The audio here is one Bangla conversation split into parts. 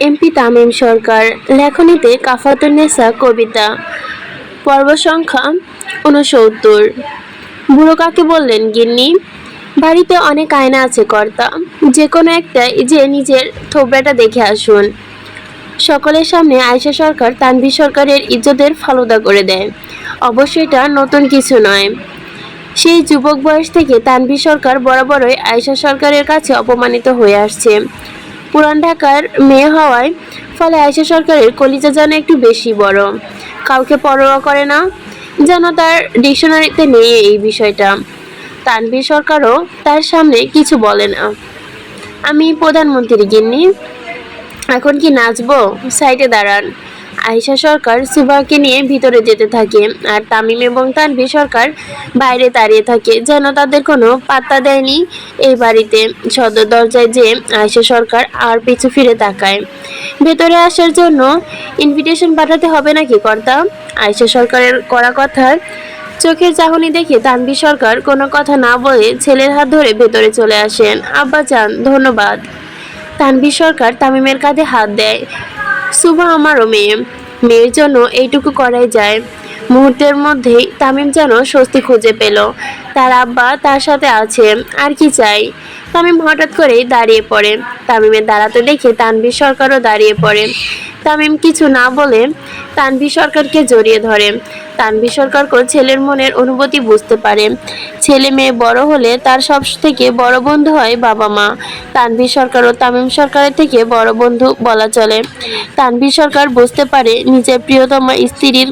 এমপি তামিম সরকার, লেখনীতে কাফাতুন্নেসা কবিতা, পর্ব সংখ্যা উনসত্তর বুড়ো কাকে বললেন, গিন্নি, বাড়িতে অনেক আয়না আছে কর্তা যে কোনো একটা যে নিজের থোবড়াটা দেখে আসুন। সকলের সামনে আয়শা সরকার তানভীর সরকারের ইজ্জতের ফালুদা করে দেয়। অবশ্য এটা নতুন কিছু নয়। সেই যুবক বয়স থেকে তানভীর সরকার বরাবরই আয়শা সরকারের কাছে অপমানিত হয়ে আসছে। পুরান ঢাকার মেয়ে হওয়ায় ফলে আয়েশা সরকারের কলিজা যেন একটু বেশি বড়। কাউকে পরোয়া করে না, যেন তার ডিকশনারিতে নেই এই বিষয়টা। তানভীর সরকারও তার সামনে কিছু বলে না। আমি প্রধানমন্ত্রী গিন্নি। এখন কি নাচবো? সাইডে দাঁড়ান। আয়েশা সরকার সুভাকে নিয়ে ভিতরে যেতে থাকে আর তামিম এবং তানভীর সরকার বাইরে দাঁড়িয়ে থাকে। যেন তাদের কোনো পাত্তা দেয়নি এই বাড়িতে। সদর দরজায় যে আয়েশা সরকার আর পিছু ফিরে তাকায়। ভেতরে আসার জন্য ইনভিটেশন পাঠাতে হবে নাকি কর্তা? আয়েশা সরকারের করা কথার চোখের চাহনি দেখে তানভীর সরকার কোনো কথা না বলে ছেলের হাত ধরে ভেতরে চলে আসেন। আব্বা চান ধন্যবাদ। তানভীর সরকার তামিমের কাঁধে হাত দেয়। শুভ আমারও মেয়ে। মেয়ের জন্য এইটুকু করাই যায়। মুহূর্তের মধ্যেই তামিম যেন স্বস্তি খুঁজে পেল। তার আব্বা তার সাথে আছে, আর কি চাই? তামিম হঠাৎ করেই দাঁড়িয়ে পড়ে। তামিমের দাঁড়াতে দেখে তানভীর সরকারও দাঁড়িয়ে পড়ে। তামিম কিছু না বলে তানভীর সরকারকে জড়িয়ে ধরে। তানভীর সরকারকে ছেলের মনের অনুভূতি বুঝতে পারে। ছেলে মেয়ে বড় হলে তার সব থেকে বড় বন্ধু হয় বাবা মা। তানভীর সরকার ও তামিম সরকারের থেকে বড় বন্ধু বলা চলে। তানভীর সরকার বুঝতে পারে নিজের প্রিয়তমা স্ত্রীর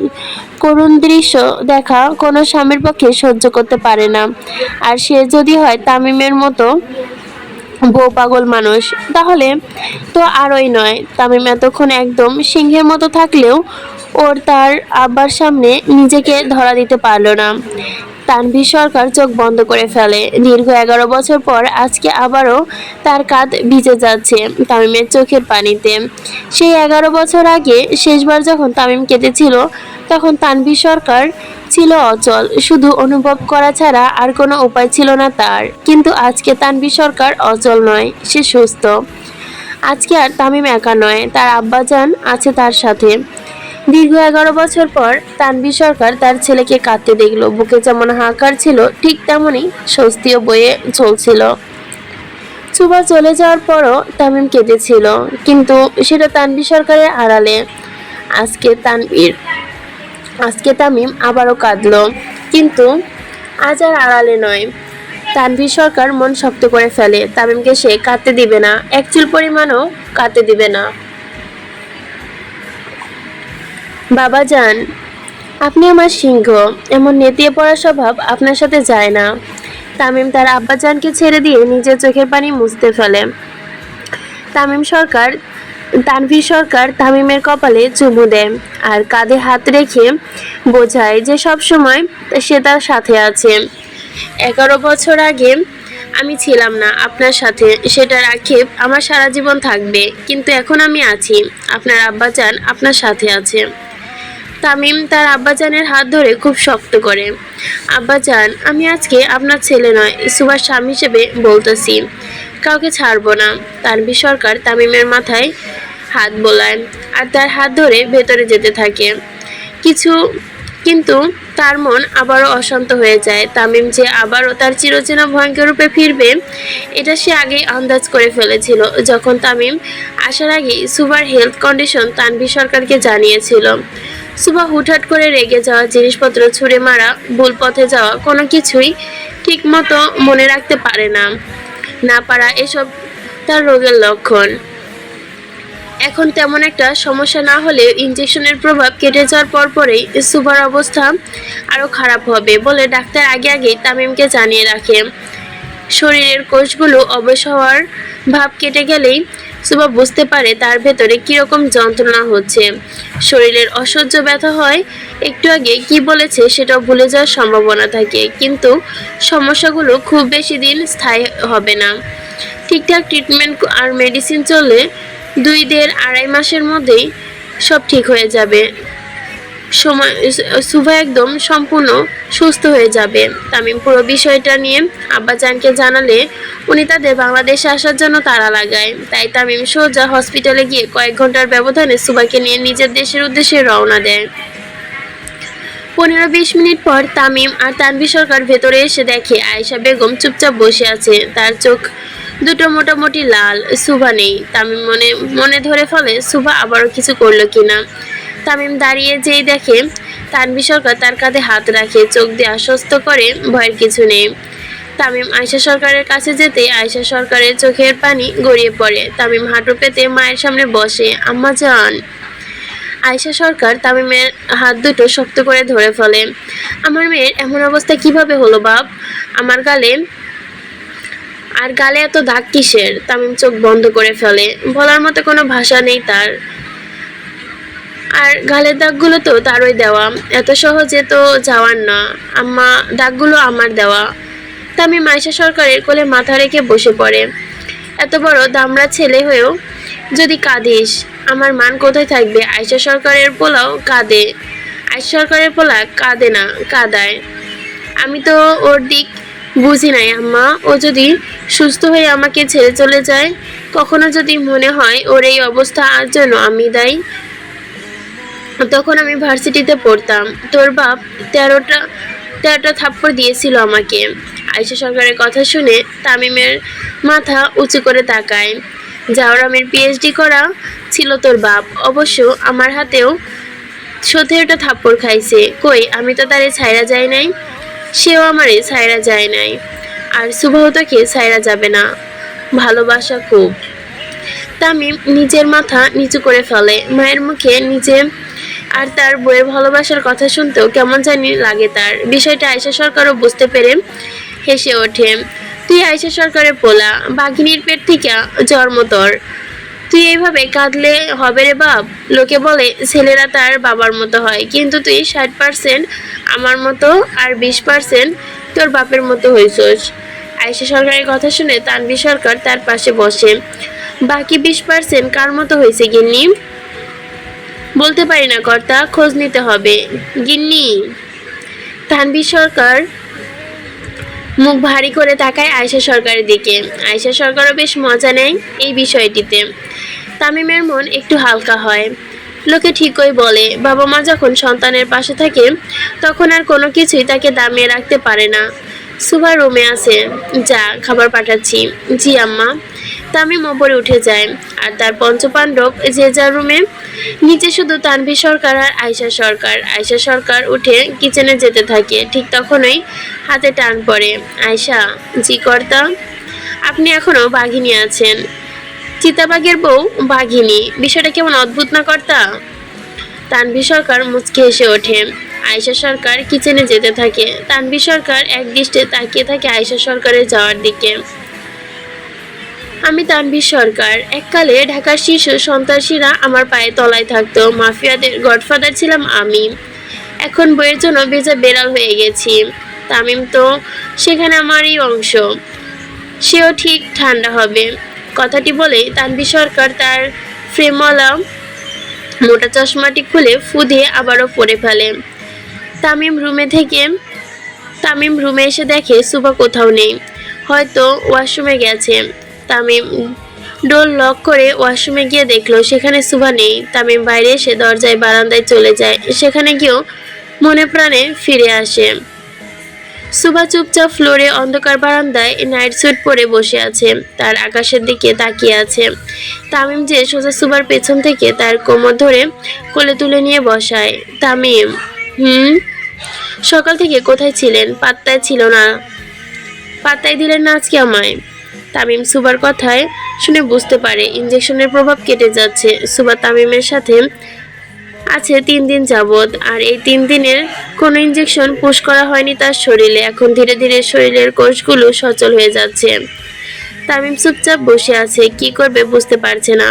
করুণ দৃশ্য দেখা কোনো স্বামীর পক্ষে সহ্য করতে পারে না। আর সে যদি হয় তামিমের মতো বউ পাগল মানুষ, তাহলে তো আরই নয়। তামিম এতক্ষণ একদম সিংহের মতো থাকলেও ওর তার আব্বার সামনে নিজেকে ধরা দিতে পারল না। তানভীর সরকার চোখ বন্ধ করে ফেলে। দীর্ঘ এগারো বছর পর আজকে আবারও তার কাঁধ ভিজে যাচ্ছে তামিমের চোখের পানিতে। সেই এগারো বছর আগে শেষবার যখন তামিম কেঁদেছিল, তখন তানভীর সরকার ছিল অচল। শুধু অনুভব করা ছাড়া আর কোনো উপায় ছিল না তার। কিন্তু আজকে তানভীর সরকার অচল নয়, সে সুস্থ। আজকে আর তামিম একা নয়, তার আব্বাজান আছে তার সাথে। দীর্ঘ এগারো বছর পর তানভীর সরকার তার ছেলেকে কাঁদতে দেখল। বুকে যেমন হাঁকার ছিল, ঠিক তেমনই স্বস্তিও বয়ে চলছিল। সুবা চলে যাওয়ার পরও তামিম কেঁদেছিল, কিন্তু সেটা তানভীর সরকারের আড়ালে। আজকে তানভীর, আজকে তামিম আবারও কাঁদল, কিন্তু আজ আর আড়ালে নয়। তানভীর সরকার মন শক্ত করে ফেলে, তামিমকে সে কাঁদতে দিবে না, এক চুল পরিমাণও কাঁদতে দিবে না। বাবা যান। আপনি আমার সিংহ। এমন নেতিয়ে পড়া স্বভাব আপনার সাথে যায় না। তামিম তার আব্বাজানকে ছেড়ে দিয়ে নিজের চোখের পানি মুছতে ফেলে। তামিম সরকার, তানভীর সরকার তামিমের কপালে চুমু দেয় আর কাঁধে হাত রেখে বোঝায় যে সব সময় সে তার সাথে আছে। এগারো বছর আগে আমি ছিলাম না আপনার সাথে। সেটার আক্ষেপ আমার সারা জীবন থাকবে। কিন্তু এখন আমি আছি। আপনার আব্বাজান আপনার সাথে আছে। তামিম তার আব্বাজানের হাত ধরে খুব শক্ত করে, আব্বাজান, আমি আজকে আপনার ছেলে নয়, সুভাষ স্বামী হিসেবে বলতেছি, কাউকে ছাড়বো না। তানভীর সরকার তামিমের মাথায় হাত বোলায় আর তার হাত ধরে ভেতরে যেতে থাকে। কিছু, কিন্তু তার মন আবারও অশান্ত হয়ে যায়। তামিম যে আবারও তার চিরচেনা ভয়ঙ্কর রূপে ফিরবে, এটা সে আগেই আন্দাজ করে ফেলেছিল, যখন তামিম আসার আগেই সুবার হেলথ কন্ডিশন তানভীর সরকারকে জানিয়েছিল। সুবা হুটহাট করে রেগে যাওয়া জিনিসপত্র ছুঁড়ে মারা ভুল পথে যাওয়া কোনো কিছুই ঠিকমতো মনে রাখতে পারে না। না পারা এসব তার রোগের লক্ষণ। এখন তেমন একটা সমস্যা না হলে ইনজেকশনের প্রভাব কেটে যাওয়ার পর পরেই সুবার অবস্থা আরও খারাপ হবে বলে ডাক্তার আগে আগেই তামিমকে জানিয়ে রাখে। শরীরের কোষগুলো অবশ হওয়ার ভাব কেটে গেলেই সুবা বুঝতে পারে তার ভেতরে কীরকম যন্ত্রণা হচ্ছে। শরীরের অসহ্য ব্যথা হয়, একটু আগে কি বলেছে সেটা ভুলে যাওয়ার সম্ভাবনা থাকে, কিন্তু সমস্যাগুলো খুব বেশি দিন স্থায়ী হবে না। ঠিকঠাক ট্রিটমেন্ট আর মেডিসিন চলে দুই দেড় আড়াই মাসের মধ্যেই সব ঠিক হয়ে যাবে। সময়, সুভা একদম সম্পূর্ণ সুস্থ হয়ে যাবে। তামিম পুরো বিষয়টা নিয়ে আব্বাজানকে জানালে উনি তাদের বাংলাদেশে আসার জন্য তাড়া লাগায়। তাই তামিম সোজা হসপিটালে গিয়ে কয়েক ঘণ্টার ব্যবধানে সুভাকে নিয়ে নিজের দেশের উদ্দেশ্যে রওনা দেয়। পনেরো বিশ মিনিট পর তামিম আর তানভি সরকার ভেতরে এসে দেখে আয়েশা বেগম চুপচাপ বসে আছে। তার চোখ দুটো মোটামুটি লাল, সুভা নেই। তামিম মনে মনে ধরে ফলে, সুভা আবারও কিছু করল কিনা। তামিম দাঁড়িয়ে যেই দেখে তানভি সরকার তার কাঁধে হাত রাখে, চোখ দিয়ে আশ্বস্ত করে, ভয়ের কিছু নেই। তামিম আয়শা সরকারের কাছে যেতে আয়শা সরকারের চোখের পানি গড়িয়ে পড়ে। তামিম হাঁটু পেতে মায়ের সামনে বসে, আম্মা যান। আয়শা সরকার তামিমের হাত দুটো শক্ত করে ধরে ফেলে, আমার মেয়ের এমন অবস্থা কীভাবে হলো বাপ? আমার গালে, আর গালে এত দাগ কিসের? তামিম চোখ বন্ধ করে ফেলে। বলার মতো কোনো ভাষা নেই তার। আর গালের দাগগুলো তো তারই দেওয়া। এত সহজে তো যাওয়ার না। আম্মা, দাগগুলো আমার দেওয়া। তামিম আয়শা সরকারের কোলে মাথা রেখে বসে পড়ে। এত বড় দামড়া ছেলে হয়েও যদি কাঁদিস, আমার মান কোথায় থাকবে? আয়শা সরকারের পোলাও কাঁদে। আয়শা সরকারের পোলা কাঁদে না, কাঁদায়। আমি তো ওর দিক বুঝি নাই, আম্মা। ও যদি সুস্থ হয়ে আমাকে ছেড়ে চলে যায়, কখনো যদি মনে হয় ওর এই অবস্থা আর জন্য আমি দায়ী? তখন আমি ভার্সিটিতে পড়তাম। তোর বাপ তেরোটা তেরোটা থাপ্পড় দিয়েছিল আমাকে। আয়সা সরকারের কথা শুনে তামিমের মাথা উঁচু করে তাকায়। জাওরামের পিএইচডি করা ছিল তোর বাপ। অবশ্য আমার হাতেও সতেরোটা থাপ্পড় খাইছে। কই, আমি তো তারে ছাইরা যাই নাই। সেও আমারে ছাইরা যায় নাই। আর সুবাহতাকে ছাইরা যাবে না। ভালোবাসা খুব। তামিম নিজের মাথা নিচু করে ফেলে। মায়ের মুখে নিজে আর তার বইয়ের ভালোবাসার কথা শুনতেও কেমন জানি লাগে তার। বিষয়টা আয়সা সরকারও বুঝতে পেরে হেসে ওঠে। তুই আয়সা সরকারের পোলা, বাঘিনীর পেট থেকে জন্ম তোর। তুই এইভাবে কাঁদলে হবে রে বাপ? লোকে বলে, ছেলেরা তার বাবার মতো হয়। কিন্তু তুই ষাট পার্সেন্ট আমার মতো আর বিশ পার্সেন্ট তোর বাপের মতো হয়েছস আয়সা সরকারের কথা শুনে তানভি সরকার তার পাশে বসে। বাকি বিশ পার্সেন্ট কার মতো হয়েছে গিন্নি? বলতে পারি না, কর্তা, খোঁজ নিতে হবে। গিন্নি তানভি সরকার মুখ ভারী করে তাকায় আয়শা সরকারের দিকে। আয়শা সরকারও বেশ মজা নেয় এই বিষয়টিতে। তামিমের মন একটু হালকা হয়। লোকে ঠিকই বলে, বাবা মা যখন সন্তানের পাশে থাকে, তখন আর কোনো কিছুই তাকে দামিয়ে রাখতে পারে না। সুভা রুমে আছে। যা খাবার পাঠাচ্ছি। জি, আম্মা। তামিম ওপরে উঠে যায়। আর তার পঞ্চপাণ্ডব যে যার রুমে। নিচে শুধু তানভি সরকার আর আয়শা সরকার। আয়শা সরকার উঠে কিচেনে যেতে থাকে। ঠিক তখনই হাতে টান পড়ে। আয়শা, জি কর্তা। আপনি এখনও বাঘিনী আছেন। চিতাবাঘের বউ বাঘিনী। বিষয়টা কেমন অদ্ভুত না কর্তা? তানভি সরকার মুচকে এসে ওঠে। আয়শা সরকার কিচেনে যেতে থাকে। তানভি সরকার এক দৃষ্টে তাকিয়ে থাকে আয়শা সরকারের যাওয়ার দিকে। আমি তানভীর সরকার। এককালে ঢাকার শিশু, সন্ত্রাসীরা আমার পায়ে তলায় থাকতো। মাফিয়াদের গডফাদার ছিলাম আমি। এখন বইয়ের জন্য বেজা বেড়াল হয়ে গেছি। তামিম তো সেখানে আমারই অংশ। সেও ঠিক ঠান্ডা হবে। কথাটি বলে তানভীর সরকার তার ফ্রেমওয়ালা মোটা চশমাটি খুলে ফু দিয়ে আবারও পরে ফেলে। তামিম রুমে থেকে তামিম রুমে এসে দেখে সুবা কোথাও নেই। হয়তো ওয়াশরুমে গেছে। তামিম ডোর লক করে ওয়াশরুমে গিয়ে দেখল সেখানে সুভা নেই। তামিম বাইরে এসে দরজায় বারান্দায় চলে যায়। সেখানে গিয়েও মনে প্রাণে ফিরে আসে। সুভা চুপচাপ ফ্লোরে অন্ধকার বারান্দায় নাইট স্যুট পরে বসে আছে। তার আকাশের দিকে তাকিয়ে আছে। তামিম যে সোজা সুবার পেছন থেকে তার কোমর ধরে কোলে তুলে নিয়ে বসায়। তামিম, হুম? সকাল থেকে কোথায় ছিলেন? পাত্তায় ছিল না। পাত্তায় দিলেন না আজকে আমায়। তামিম সুবার কথায় শুনে বুঝতে পারে ইঞ্জেকশনের প্রভাব কেটে যাচ্ছে। সুবা তামিমের সাথে আছে তিন দিন যাবৎ, আর এই তিন দিনের কোনো ইঞ্জেকশন পুশ করা হয়নি তার শরীরে। এখন ধীরে ধীরে শরীরের কোষগুলো সচল হয়ে যাচ্ছে। তামিম চুপচাপ বসে আছে, কি করবে বুঝতে পারছে না।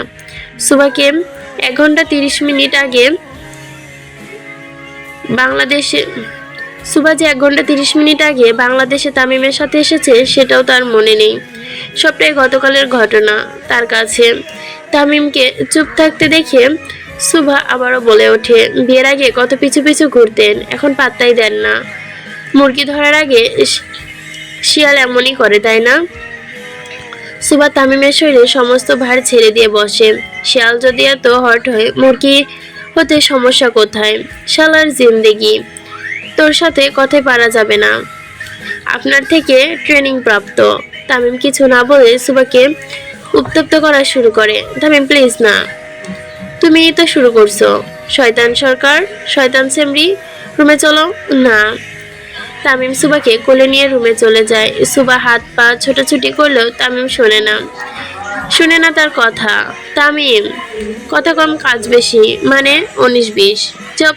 সুবাকে এক ঘণ্টা তিরিশ মিনিট আগে বাংলাদেশে সুবা যে এক ঘণ্টা তিরিশ মিনিট আগে বাংলাদেশে তামিমের সাথে এসেছে, সেটাও তার মনে নেই। সবটাই গতকালের ঘটনা তার কাছে। তামিমকে চুপ থাকতে দেখে সুভা আবারও বলে ওঠে, বিয়ের আগে কত পিছু পিছু ঘুরতেন, এখন পাত্তাই দেন না। মুরগি ধরার আগে শিয়াল এমনই করে, তাই না? সুভা তামিমের শরীরে সমস্ত ভার ছেড়ে দিয়ে বসে, শিয়াল যদি এত হট হয়, মুরগি হতে সমস্যা কোথায়? শালার জিন্দেগি। তোর সাথে কথাই পারা যাবে না। আপনার থেকে ট্রেনিং প্রাপ্ত। তামিম কিছু না বলে সুবাকে উত্তপ্ত করা শুরু করে। তামিম প্লিজ না। তুমি তো শুরু করছ। শয়তান সরকার, শয়তান সেমরি, রুমে চলো। না। তামিম সুবাকে কোলে নিয়ে রুমে চলে যায়। সুবা হাত পা ছোটাছুটি করলেও তামিম শোনে না। শুনে না তার কথা। তামিম, কথা কম কাজ বেশি মানে উনিশ বিশ। চপ।